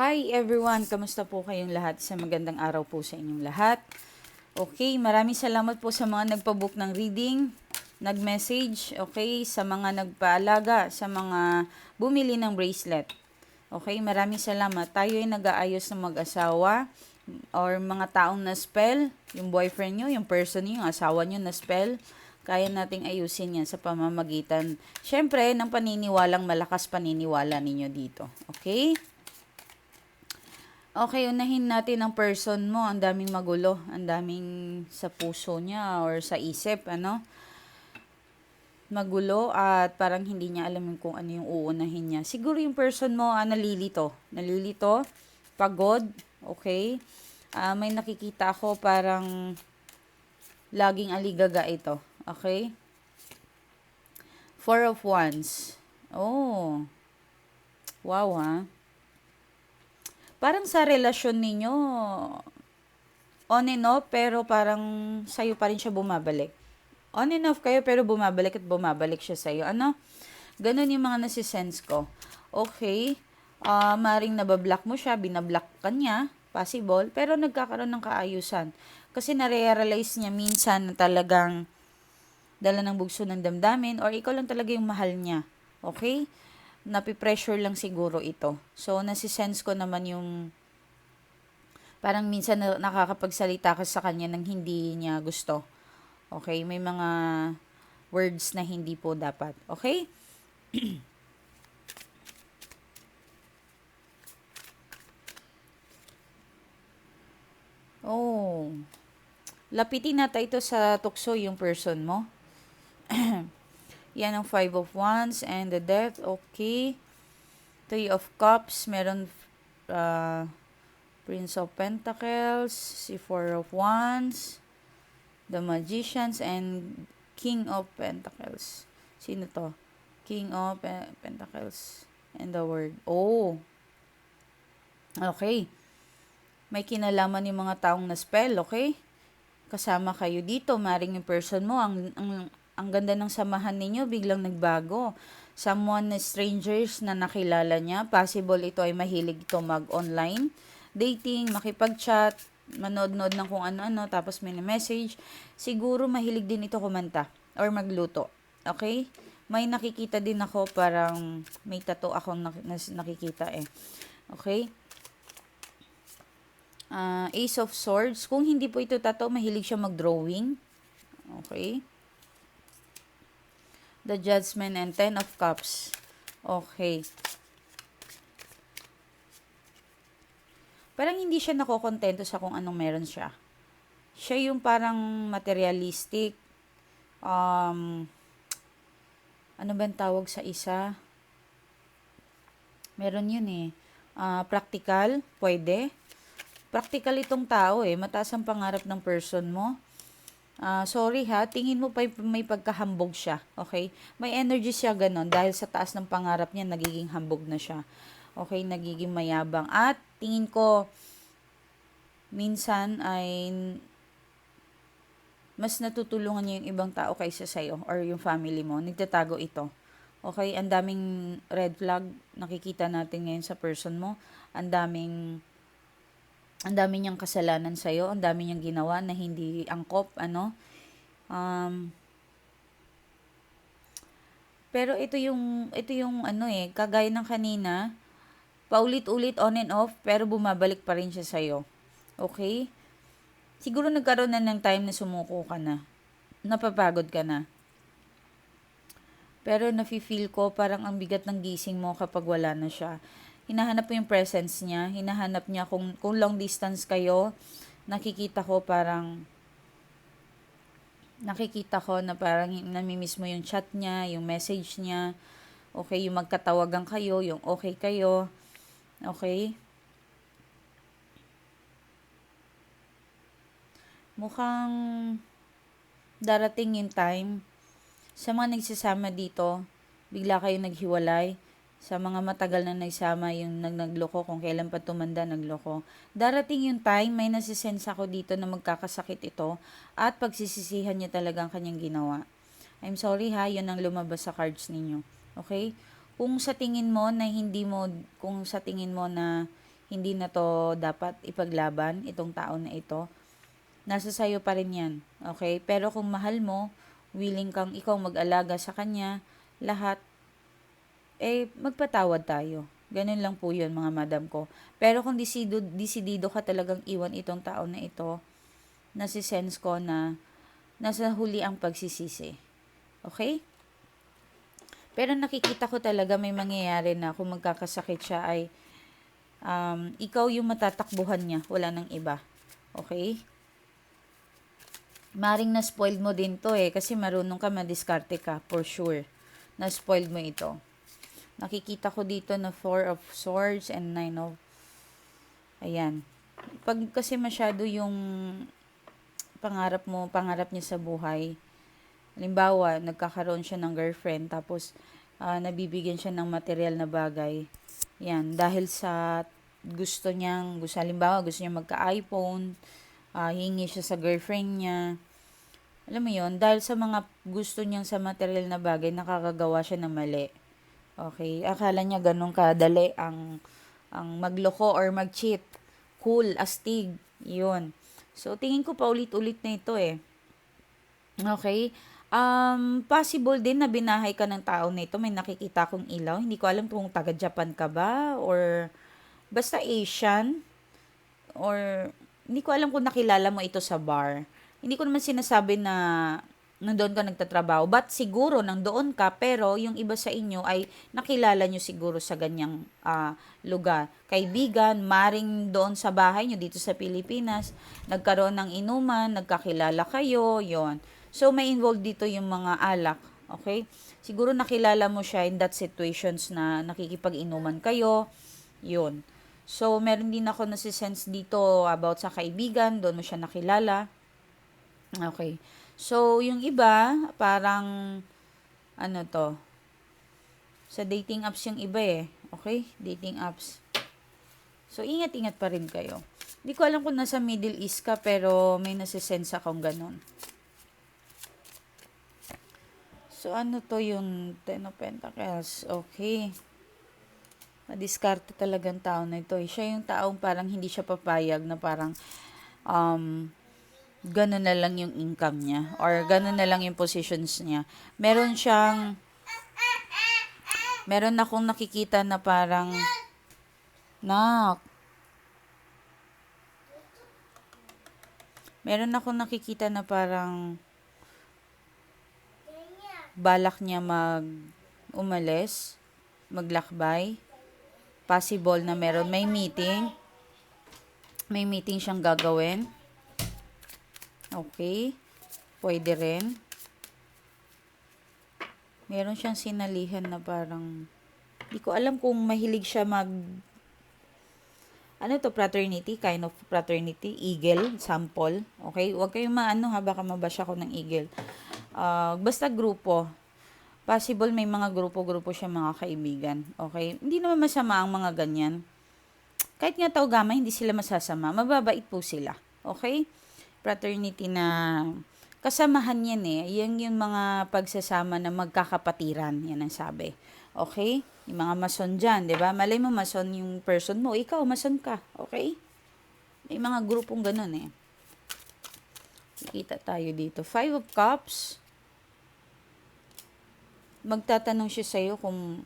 Hi everyone! Kamusta po kayong lahat? Sa magandang araw po sa inyong lahat. Okay, maraming salamat po sa mga nagpabook ng reading, nag-message, okay, sa mga nagpaalaga, sa mga bumili ng bracelet. Okay, maraming salamat. Tayo ay nag-aayos ng mag-asawa or mga taong na-spell, yung boyfriend nyo, yung person nyo, yung asawa nyo na-spell, kaya nating ayusin yan sa pamamagitan, syempre, ng paniniwalang malakas paniniwala ninyo dito. Okay? Okay, unahin natin ang person mo. Ang daming magulo. Ang daming sa puso niya or sa isip, ano? Magulo at parang hindi niya alam kung ano yung uunahin niya. Siguro yung person mo, ah, nalilito. Nalilito, pagod, okay? Ah, may nakikita ako parang laging aligaga ito. Okay? Four of Wands. Oh. Wow, ha? Parang sa relasyon ninyo, on and off, pero parang sa'yo pa rin siya bumabalik. On and off kayo, pero bumabalik at bumabalik siya sa'yo. Ano? Ganon yung mga nasisense ko. Okay. Uh, maring nabablock mo siya, binablock ka niya, possible, pero nagkakaroon ng kaayusan. Kasi na-realize niya minsan na talagang dala ng bugso ng damdamin or ikaw lang talaga yung mahal niya. Okay? Napipressure lang siguro ito. So, nasisense ko naman yung parang minsan na, nakakapagsalita ka sa kanya ng hindi niya gusto. Okay? May mga words na hindi po dapat. Okay? oh. Lapitin natin ito sa tukso yung person mo. Yan ang Five of Wands and the Death. Okay. Three of Cups. Meron uh, Prince of Pentacles. Si Four of Wands. The Magicians and King of Pentacles. Sino to? King of Pentacles. And the Word. Oh. Okay. May kinalaman yung mga taong na spell, okay? Kasama kayo dito, maring yung person mo, ang, ang ang ganda ng samahan ninyo, biglang nagbago. Someone na strangers na nakilala niya, possible ito ay mahilig ito mag-online dating, makipag-chat, manood-nood ng kung ano-ano, tapos may message. Siguro mahilig din ito kumanta or magluto. Okay? May nakikita din ako parang may tato akong nakikita eh. Okay? Uh, Ace of Swords. Kung hindi po ito tato, mahilig siya mag-drawing. Okay? The Judgment, and Ten of Cups. Okay. Parang hindi siya nakokontento sa kung anong meron siya. Siya yung parang materialistic. Um, ano ba tawag sa isa? Meron yun eh. Uh, practical, pwede. Practical itong tao eh. Mataas ang pangarap ng person mo Uh, sorry ha, tingin mo pa may pagkahambog siya. Okay? May energy siya ganon dahil sa taas ng pangarap niya, nagiging hambog na siya. Okay? Nagiging mayabang. At tingin ko, minsan ay mas natutulungan niya yung ibang tao kaysa sa'yo or yung family mo. Nagtatago ito. Okay? Ang daming red flag nakikita natin ngayon sa person mo. Ang daming ang dami niyang kasalanan sa iyo, ang dami niyang ginawa na hindi angkop, ano. Um, pero ito yung ito yung ano eh, kagaya ng kanina, paulit-ulit on and off pero bumabalik pa rin siya sa iyo. Okay? Siguro nagkaroon na ng time na sumuko ka na. Napapagod ka na. Pero nafi-feel ko parang ang bigat ng gising mo kapag wala na siya hinahanap mo yung presence niya, hinahanap niya kung, kung long distance kayo, nakikita ko parang nakikita ko na parang namimiss mo yung chat niya, yung message niya, okay, yung magkatawagan kayo, yung okay kayo, okay? Mukhang darating yung time. Sa mga nagsasama dito, bigla kayo naghiwalay, sa mga matagal na nagsama yung nag nagloko kung kailan pa tumanda nagloko. Darating yung time, may nasisense ako dito na magkakasakit ito at pagsisisihan niya talaga ang kanyang ginawa. I'm sorry ha, yun ang lumabas sa cards ninyo. Okay? Kung sa tingin mo na hindi mo, kung sa tingin mo na hindi na to dapat ipaglaban, itong tao na ito. Nasa sayo pa rin yan, okay? Pero kung mahal mo, willing kang ikaw mag-alaga sa kanya, lahat, eh, magpatawad tayo. Ganun lang po yun, mga madam ko. Pero kung disido, disidido ka talagang iwan itong tao na ito, nasisense ko na nasa huli ang pagsisisi. Okay? Pero nakikita ko talaga may mangyayari na kung magkakasakit siya ay um, ikaw yung matatakbuhan niya, wala nang iba. Okay? Maring na-spoiled mo din to eh, kasi marunong ka madiskarte ka, for sure. Na-spoiled mo ito. Nakikita ko dito na Four of Swords and Nine of... Ayan. Pag kasi masyado yung pangarap mo, pangarap niya sa buhay, halimbawa, nagkakaroon siya ng girlfriend, tapos uh, nabibigyan siya ng material na bagay, yan, dahil sa gusto niyang, gusto, halimbawa, gusto niya magka-iPhone, uh, hingi siya sa girlfriend niya. Alam mo yon dahil sa mga gusto niyang sa material na bagay, nakakagawa siya ng mali. Okay, akala niya ganun kadali ang ang magloko or mag-cheat. Cool, astig, yun. So, tingin ko pa ulit-ulit na ito eh. Okay? Um, possible din na binahay ka ng tao na ito. May nakikita kong ilaw. Hindi ko alam kung taga-Japan ka ba or basta Asian or hindi ko alam kung nakilala mo ito sa bar. Hindi ko naman sinasabi na nandoon ka nagtatrabaho. But siguro nandoon ka, pero yung iba sa inyo ay nakilala nyo siguro sa ganyang uh, lugar. Kaibigan, maring doon sa bahay nyo dito sa Pilipinas, nagkaroon ng inuman, nagkakilala kayo, yon So, may involved dito yung mga alak. Okay? Siguro nakilala mo siya in that situations na nakikipag-inuman kayo. Yun. So, meron din ako nasisense dito about sa kaibigan. Doon mo siya nakilala. Okay. So, yung iba, parang, ano to, sa dating apps yung iba eh. Okay? Dating apps. So, ingat-ingat pa rin kayo. Hindi ko alam kung nasa Middle East ka, pero may nasisense akong ganun. So, ano to yung Ten of Pentacles? Okay madiskarte talagang tao na ito. Eh. Siya yung taong parang hindi siya papayag na parang um, ganun na lang yung income niya or ganun na lang yung positions niya. Meron siyang meron akong nakikita na parang nak meron akong nakikita na parang balak niya mag umalis, maglakbay possible na meron may meeting. May meeting siyang gagawin. Okay. Pwede rin. Meron siyang sinalihan na parang hindi ko alam kung mahilig siya mag ano to fraternity, kind of fraternity, eagle, sample. Okay? Huwag kayong maano ha, baka mabasya ko ng eagle. Uh, basta grupo possible may mga grupo-grupo siya mga kaibigan. Okay? Hindi naman masama ang mga ganyan. Kahit nga tao gama, hindi sila masasama. Mababait po sila. Okay? Fraternity na kasamahan yan eh. Yan yung mga pagsasama na magkakapatiran. Yan ang sabi. Okay? Yung mga mason dyan, di ba? Malay mo mason yung person mo. Ikaw, mason ka. Okay? May mga grupong ganun eh. Kita tayo dito. Five of Cups magtatanong siya sa'yo kung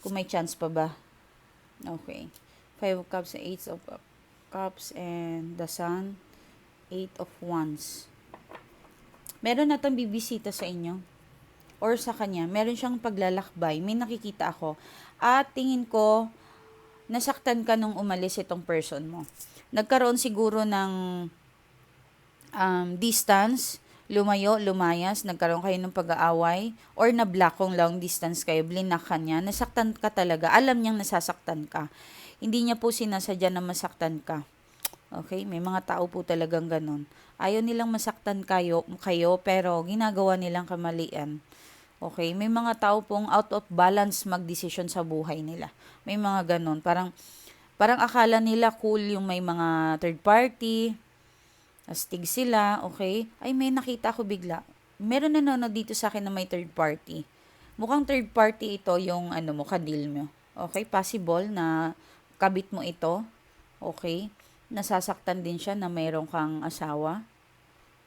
kung may chance pa ba. Okay. Five of Cups, Eight of Cups, and the Sun, Eight of Wands. Meron na itong bibisita sa inyo or sa kanya. Meron siyang paglalakbay. May nakikita ako. At tingin ko, nasaktan ka nung umalis itong person mo. Nagkaroon siguro ng um, distance lumayo, lumayas, nagkaroon kayo ng pag-aaway, or na-block kung long distance kayo, blinak ka niya, nasaktan ka talaga, alam niyang nasasaktan ka. Hindi niya po sinasadya na masaktan ka. Okay? May mga tao po talagang ganun. Ayaw nilang masaktan kayo, kayo pero ginagawa nilang kamalian. Okay? May mga tao pong out of balance mag-decision sa buhay nila. May mga ganun. Parang, parang akala nila cool yung may mga third party, astig sila, okay? Ay, may nakita ko bigla. Meron na nanonood dito sa akin na may third party. Mukhang third party ito yung ano mo, kadil mo. Okay, possible na kabit mo ito, okay? Nasasaktan din siya na mayroon kang asawa.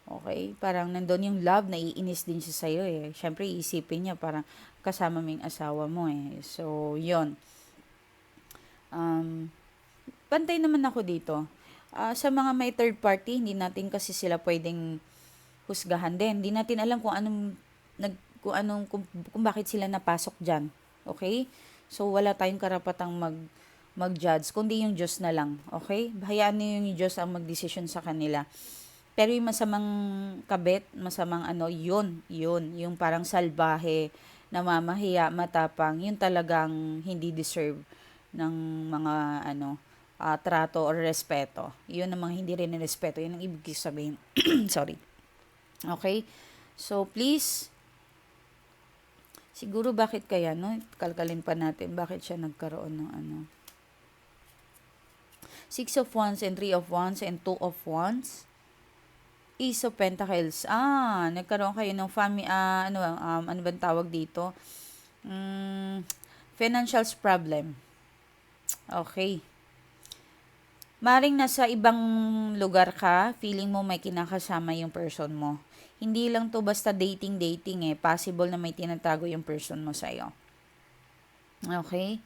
Okay? Parang nandun yung love, naiinis din siya sa'yo eh. Siyempre, iisipin niya parang kasama mo yung asawa mo eh. So, yon Um, pantay naman ako dito. Ah, sa mga may third party, hindi natin kasi sila pwedeng husgahan din. Hindi natin alam kung anong nag kung anong kung, kung bakit sila napasok diyan. Okay? So wala tayong karapatang mag mag-judge kundi yung Diyos na lang. Okay? Hayaan niyo yung Diyos ang magdesisyon sa kanila. Pero yung masamang kabit, masamang ano, yun, yun, yung parang salbahe, namamahiya, matapang, yun talagang hindi deserve ng mga ano, ah, trato or respeto. Yun ang mga hindi rin respeto. Yun ang ibig sabihin. Sorry. Okay? So, please, siguro bakit kaya, no? Kalkalin pa natin, bakit siya nagkaroon ng ano. Six of Wands and Three of Wands and Two of Wands. Ace of Pentacles. Ah, nagkaroon kayo ng family, ah, ano, um, ano bang tawag dito? Mm, financials problem. Okay. Maring nasa ibang lugar ka, feeling mo may kinakasama yung person mo. Hindi lang to basta dating-dating eh. Possible na may tinatago yung person mo sa'yo. Okay?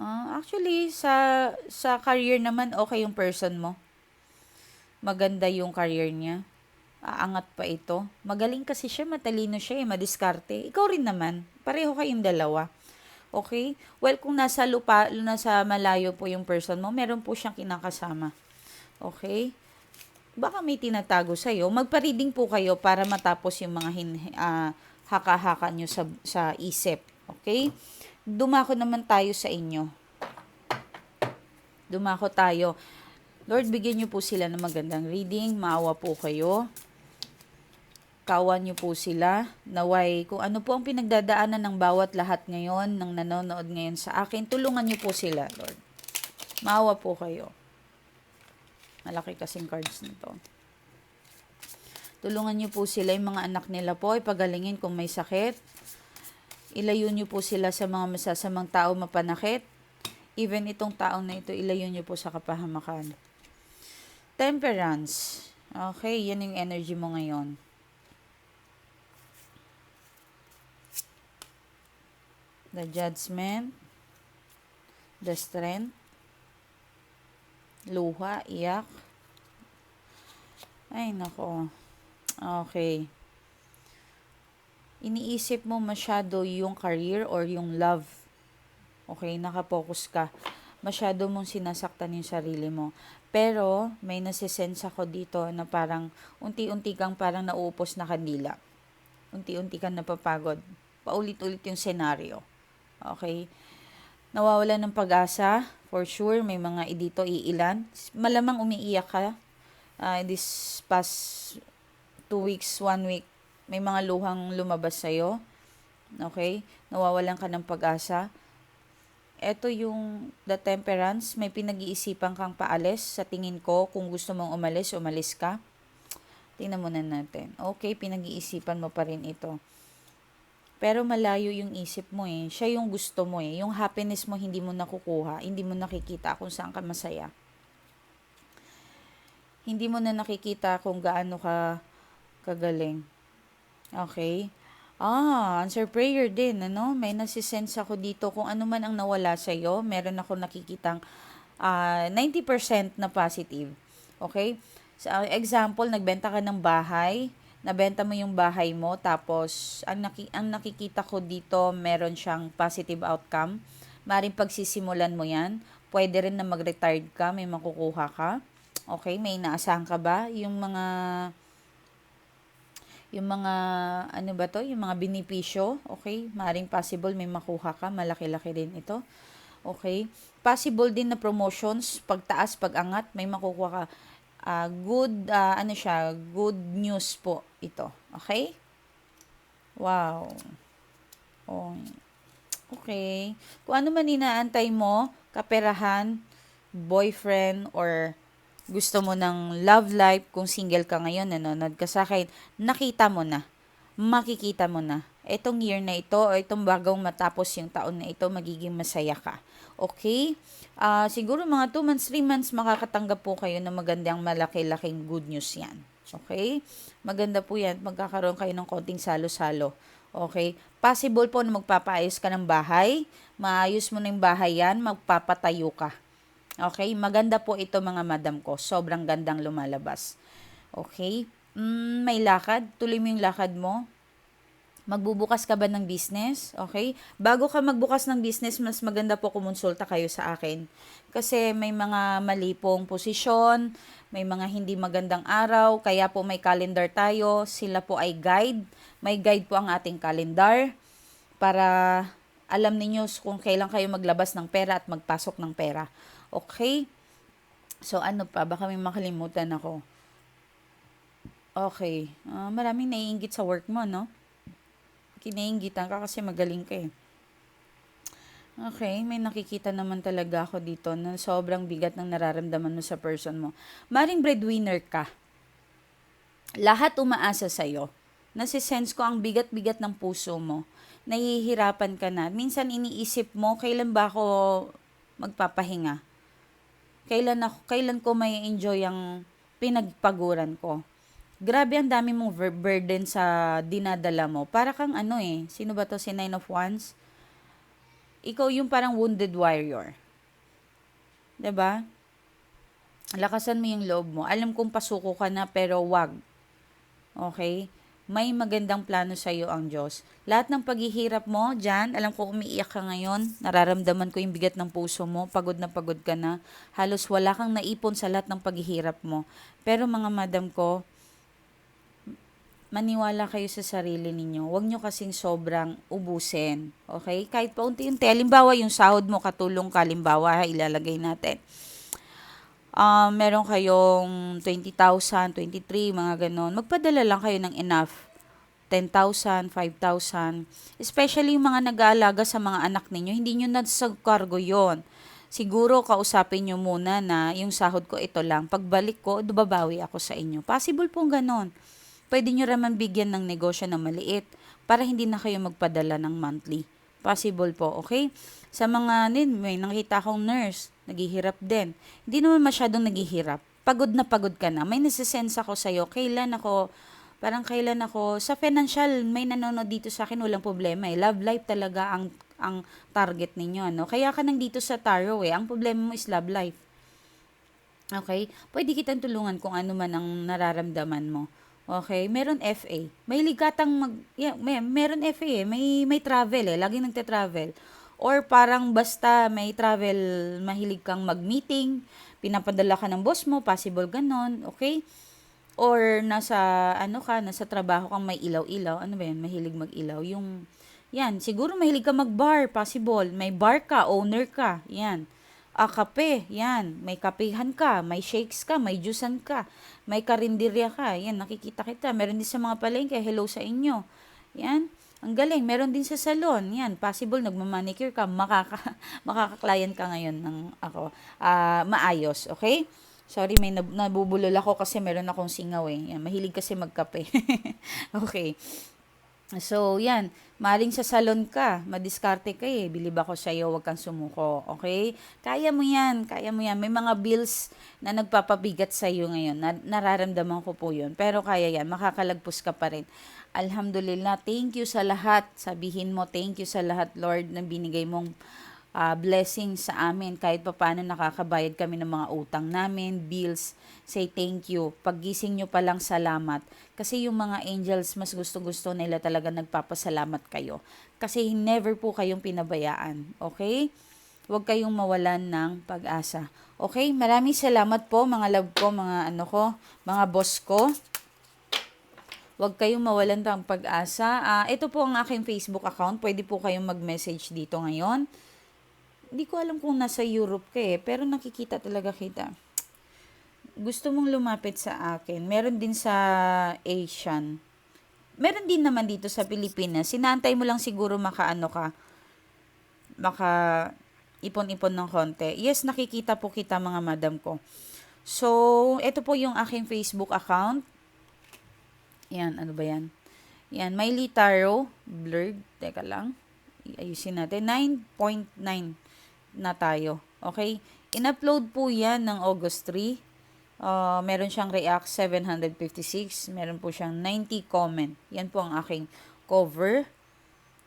Ah, actually, sa, sa career naman, okay yung person mo. Maganda yung career niya. Aangat pa ito. Magaling kasi siya, matalino siya eh, madiskarte. Ikaw rin naman. Pareho kayong dalawa. Okay? Well, kung nasa lupa, nasa malayo po yung person mo, meron po siyang kinakasama. Okay? Baka may tinatago sa'yo. Magpa-reading po kayo para matapos yung mga hin, ah, haka-haka nyo sa, sa isip. Okay? Dumako naman tayo sa inyo. Dumako tayo. Lord, bigyan niyo po sila ng magandang reading. Maawa po kayo. Kawan niyo po sila. Naway, kung ano po ang pinagdadaanan ng bawat lahat ngayon, ng nanonood ngayon sa akin, tulungan niyo po sila, Lord. Maawa po kayo. Malaki kasing cards nito. Tulungan niyo po sila, yung mga anak nila po, ipagalingin kung may sakit. Ilayo niyo po sila sa mga masasamang tao mapanakit. Even itong taong na ito, ilayo niyo po sa kapahamakan. Temperance. Okay, yan yung energy mo ngayon. The judgment. The strength. Luha, iyak. Ay, nako. Okay. Iniisip mo masyado yung career or yung love. Okay, nakapokus ka. Masyado mong sinasaktan yung sarili mo. Pero, may nasisense ako dito na parang unti-unti kang parang nauupos na kandila. Unti-unti kang napapagod. Paulit-ulit yung senaryo. Okay? Nawawala ng pag-asa. For sure, may mga dito iilan. Malamang umiiyak ka. Uh, this past two weeks, one week, may mga luhang lumabas sa'yo. Okay? Nawawalan ka ng pag-asa. Ito yung the temperance, may pinag-iisipan kang paalis sa tingin ko. Kung gusto mong umalis, umalis ka. Tingnan muna natin. Okay, pinag-iisipan mo pa rin ito. Pero malayo yung isip mo eh. Siya yung gusto mo eh. Yung happiness mo hindi mo nakukuha. Hindi mo nakikita kung saan ka masaya. Hindi mo na nakikita kung gaano ka kagaling. Okay? Ah, answer prayer din, ano? May nasisense ako dito kung ano man ang nawala sa iyo, meron ako nakikitang uh, 90% na positive. Okay? So, example, nagbenta ka ng bahay, nabenta mo yung bahay mo, tapos ang, naki, ang nakikita ko dito, meron siyang positive outcome. Maring pagsisimulan mo yan. Pwede rin na mag-retired ka, may makukuha ka. Okay, may inaasahan ka ba? Yung mga yung mga, ano ba to, yung mga binipisyo, okay, maring possible may makuha ka, malaki-laki din ito, okay, possible din na promotions, pagtaas, pagangat, may makukuha ka, uh, good, uh, ano siya, good news po ito, okay, wow, oh, okay, kung ano man inaantay mo, kaperahan, boyfriend, or gusto mo ng love life, kung single ka ngayon, nanonood ka sa akin, nakita mo na. makikita mo na. Itong year na ito, o itong bagong matapos yung taon na ito, magiging masaya ka. Okay? Ah, siguro mga 2 months, 3 months, makakatanggap po kayo ng magandang malaki-laking good news yan. Okay? Maganda po yan. Magkakaroon kayo ng konting salo-salo. Okay? Possible po na magpapaayos ka ng bahay. Maayos mo na yung bahay yan, magpapatayo ka. Okay? Maganda po ito mga madam ko. Sobrang gandang lumalabas. Okay? Mm, may lakad. Tuloy mo yung lakad mo. Magbubukas ka ba ng business? Okay? Bago ka magbukas ng business, mas maganda po kumonsulta kayo sa akin. Kasi may mga mali pong posisyon, may mga hindi magandang araw, kaya po may calendar tayo. Sila po ay guide. May guide po ang ating calendar para alam ninyo kung kailan kayo maglabas ng pera at magpasok ng pera. Okay? So ano pa? Baka may makalimutan ako. Okay. Ah, maraming naiingit sa work mo, no? Kinaingitan ka kasi magaling ka eh. Okay, may nakikita naman talaga ako dito na sobrang bigat ng nararamdaman mo sa person mo. Maring breadwinner ka. Lahat umaasa sa'yo. Nasisense ko ang bigat-bigat ng puso mo. Nahihirapan ka na. Minsan iniisip mo, kailan ba ako magpapahinga? Kailan, ako, kailan ko may enjoy ang pinagpaguran ko? Grabe ang dami mong burden sa dinadala mo. Para kang ano eh, sino ba to si Nine of Wands? Ikaw yung parang wounded warrior. 'Di ba? Lakasan mo yung loob mo. Alam kong pasuko ka na pero wag. Okay? May magandang plano sa iyo ang Diyos. Lahat ng paghihirap mo, dyan, alam ko umiiyak ka ngayon, nararamdaman ko yung bigat ng puso mo, pagod na pagod ka na, halos wala kang naipon sa lahat ng paghihirap mo. Pero mga madam ko, maniwala kayo sa sarili ninyo. Huwag nyo kasing sobrang ubusin. Okay? Kahit pa unti-unti. Halimbawa, yung sahod mo, katulong ka, halimbawa, ilalagay natin. Um, meron kayong 20,000, 23, mga ganon. Magpadala lang kayo ng enough. 10,000, 5,000. Especially yung mga nag-aalaga sa mga anak ninyo, hindi nyo na sa cargo yon siguro kausapin nyo muna na yung sahod ko ito lang. Pagbalik ko, dubabawi ako sa inyo. Possible pong ganon pwede nyo raman bigyan ng negosyo na maliit para hindi na kayo magpadala ng monthly. Possible po, okay? Sa mga nin, may nakita akong nurse, naghihirap din. Hindi naman masyadong naghihirap. Pagod na pagod ka na. May nasisense ako sa'yo. Kailan ako, parang kailan ako, sa financial, may nanonood dito sa akin, walang problema eh. Love life talaga ang ang target ninyo, ano? Kaya ka nang dito sa tarot eh. Ang problema mo is love life. Okay? Pwede kitang tulungan kung ano man ang nararamdaman mo. Okay, meron FA. May ligatang mag yeah, may meron FA eh. May may travel eh, laging nagte-travel. Or parang basta may travel, mahilig kang mag-meeting, pinapadala ka ng boss mo, possible ganon, okay? Or nasa ano ka, nasa trabaho kang may ilaw-ilaw, ano ba 'yan, mahilig mag-ilaw. Yung yan, siguro mahilig ka mag-bar, possible. May bar ka, owner ka, yan ah, kape, yan, may kapehan ka, may shakes ka, may juicean ka, may karinderya ka, yan, nakikita kita. Meron din sa mga palengke, hello sa inyo. Yan, ang galing. Meron din sa salon, yan, possible, nagmamanicure ka, makaka, makaka-client ka ngayon ng ako, ah, maayos, okay? Sorry, may nab- nabubulol ako kasi meron akong singaw eh. Yan, mahilig kasi magkape. okay. So, yan. Maring sa salon ka, madiskarte ka eh. Bilib ako sa iyo, wag kang sumuko. Okay? Kaya mo yan, kaya mo yan. May mga bills na nagpapabigat sa iyo ngayon. Na, nararamdaman ko po yun. Pero kaya yan, makakalagpos ka pa rin. Alhamdulillah, thank you sa lahat. Sabihin mo, thank you sa lahat, Lord, na binigay mong uh, blessing sa amin kahit pa paano nakakabayad kami ng mga utang namin, bills, say thank you. Paggising nyo pa lang salamat. Kasi yung mga angels, mas gusto-gusto nila talaga nagpapasalamat kayo. Kasi never po kayong pinabayaan. Okay? Huwag kayong mawalan ng pag-asa. Okay? Maraming salamat po mga love ko, mga ano ko, mga boss ko. Huwag kayong mawalan ng pag-asa. Uh, ito po ang aking Facebook account. Pwede po kayong mag-message dito ngayon hindi ko alam kung nasa Europe ka eh, pero nakikita talaga kita. Gusto mong lumapit sa akin. Meron din sa Asian. Meron din naman dito sa Pilipinas. Sinantay mo lang siguro makaano ka. Maka ipon-ipon ng konti. Yes, nakikita po kita mga madam ko. So, ito po yung aking Facebook account. Yan, ano ba yan? Yan, Miley Taro, blurred. Teka lang. Ayusin natin. 9.9 na tayo. Okay? In-upload po yan ng August 3. Uh, meron siyang React 756. Meron po siyang 90 comment. Yan po ang aking cover.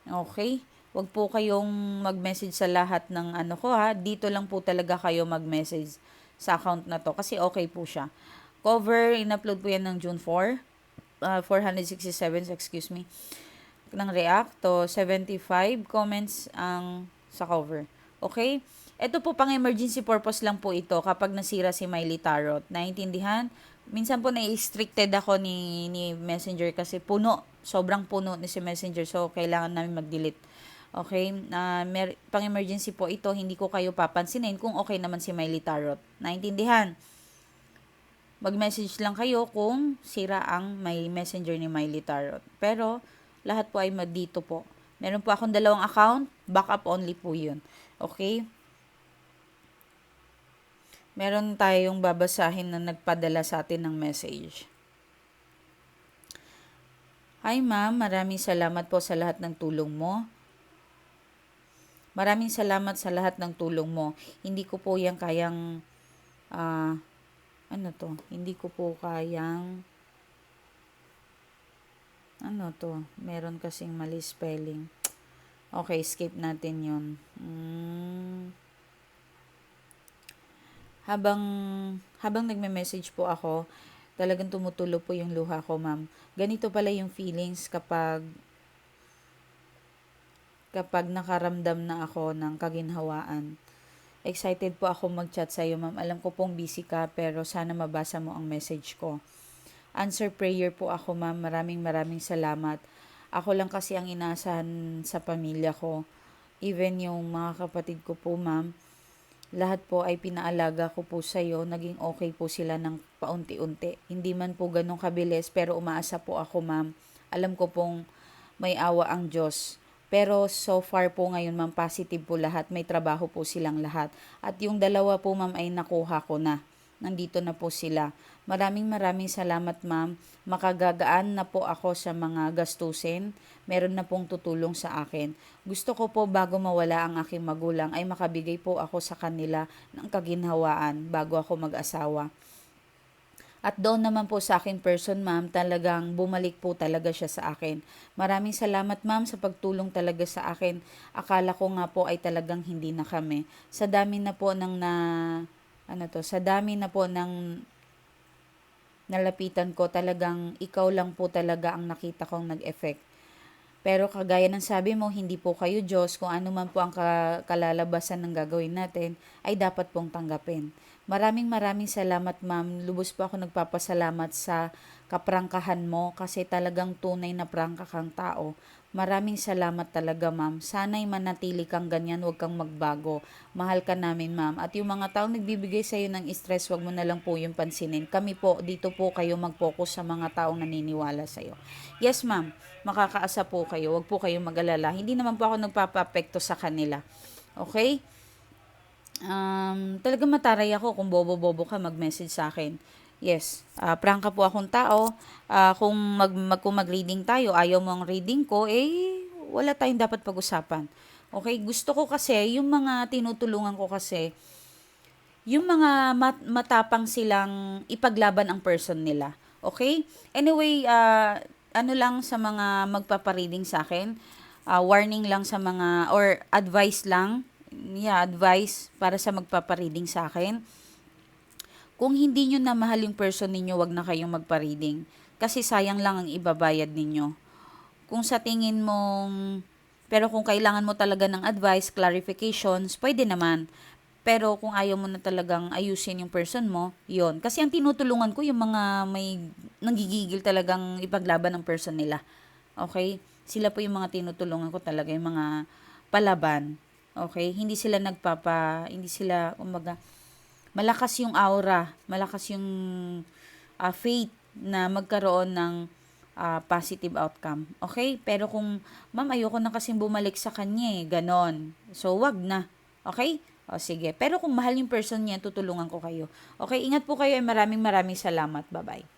Okay? Huwag po kayong mag-message sa lahat ng ano ko ha. Dito lang po talaga kayo mag-message sa account na to. Kasi okay po siya. Cover, in-upload po yan ng June 4 uh, 467, excuse me, ng React to 75 comments ang sa cover. Okay? Ito po pang emergency purpose lang po ito kapag nasira si Miley Tarot. Naintindihan? Minsan po na-restricted ako ni, ni Messenger kasi puno. Sobrang puno ni si Messenger. So, kailangan namin mag-delete. Okay? Uh, mer- pang emergency po ito. Hindi ko kayo papansinin kung okay naman si Miley Tarot. Naintindihan? mag-message lang kayo kung sira ang may messenger ni Miley Tarot. Pero, lahat po ay dito po. Meron po akong dalawang account, backup only po yun. Okay? Meron tayong babasahin na nagpadala sa atin ng message. Hi ma'am, maraming salamat po sa lahat ng tulong mo. Maraming salamat sa lahat ng tulong mo. Hindi ko po yan kayang uh, ano to, hindi ko po kayang, ano to, meron kasing mali spelling. Okay, skip natin yon hmm. Habang, habang nagme-message po ako, talagang tumutulo po yung luha ko, ma'am. Ganito pala yung feelings kapag kapag nakaramdam na ako ng kaginhawaan Excited po ako mag-chat sa iyo, ma'am. Alam ko pong busy ka, pero sana mabasa mo ang message ko. Answer prayer po ako, ma'am. Maraming maraming salamat. Ako lang kasi ang inasahan sa pamilya ko. Even yung mga kapatid ko po, ma'am. Lahat po ay pinaalaga ko po sa iyo. Naging okay po sila ng paunti-unti. Hindi man po ganun kabilis, pero umaasa po ako, ma'am. Alam ko pong may awa ang Diyos pero so far po ngayon ma'am, positive po lahat. May trabaho po silang lahat. At yung dalawa po ma'am ay nakuha ko na. Nandito na po sila. Maraming maraming salamat ma'am. Makagagaan na po ako sa mga gastusin. Meron na pong tutulong sa akin. Gusto ko po bago mawala ang aking magulang ay makabigay po ako sa kanila ng kaginhawaan bago ako mag-asawa. At doon naman po sa akin person, ma'am, talagang bumalik po talaga siya sa akin. Maraming salamat, ma'am, sa pagtulong talaga sa akin. Akala ko nga po ay talagang hindi na kami. Sa dami na po ng na, ano to, sa dami na po ng nalapitan ko, talagang ikaw lang po talaga ang nakita kong nag-effect. Pero kagaya ng sabi mo, hindi po kayo Diyos, kung ano man po ang kalalabasan ng gagawin natin, ay dapat pong tanggapin. Maraming maraming salamat ma'am. Lubos po ako nagpapasalamat sa kaprangkahan mo kasi talagang tunay na prangka kang tao. Maraming salamat talaga ma'am. Sana'y manatili kang ganyan, huwag kang magbago. Mahal ka namin ma'am. At yung mga taong nagbibigay sa iyo ng stress, huwag mo na lang po yung pansinin. Kami po, dito po kayo mag-focus sa mga taong naniniwala sa iyo. Yes ma'am, makakaasa po kayo. Huwag po kayong mag-alala. Hindi naman po ako nagpapapekto sa kanila. Okay? um, talagang mataray ako kung bobo-bobo ka mag-message sa akin. Yes, uh, prangka po akong tao. Uh, kung, mag, mag, kung mag-reading tayo, ayaw mo ang reading ko, eh, wala tayong dapat pag-usapan. Okay, gusto ko kasi, yung mga tinutulungan ko kasi, yung mga mat- matapang silang ipaglaban ang person nila. Okay? Anyway, uh, ano lang sa mga magpapareading sa akin, uh, warning lang sa mga, or advice lang, yeah, advice para sa magpapareading sa akin. Kung hindi nyo na mahal yung person ninyo, wag na kayong magpa-reading. Kasi sayang lang ang ibabayad ninyo. Kung sa tingin mong, pero kung kailangan mo talaga ng advice, clarifications, pwede naman. Pero kung ayaw mo na talagang ayusin yung person mo, yon Kasi ang tinutulungan ko yung mga may nanggigigil talagang ipaglaban ng person nila. Okay? Sila po yung mga tinutulungan ko talaga, yung mga palaban. Okay? Hindi sila nagpapa, hindi sila, umaga, malakas yung aura, malakas yung uh, faith na magkaroon ng uh, positive outcome. Okay? Pero kung, ma'am, ayoko na kasing bumalik sa kanya eh, ganon. So, wag na. Okay? O, sige. Pero kung mahal yung person niya, tutulungan ko kayo. Okay? Ingat po kayo. Maraming maraming salamat. Bye-bye.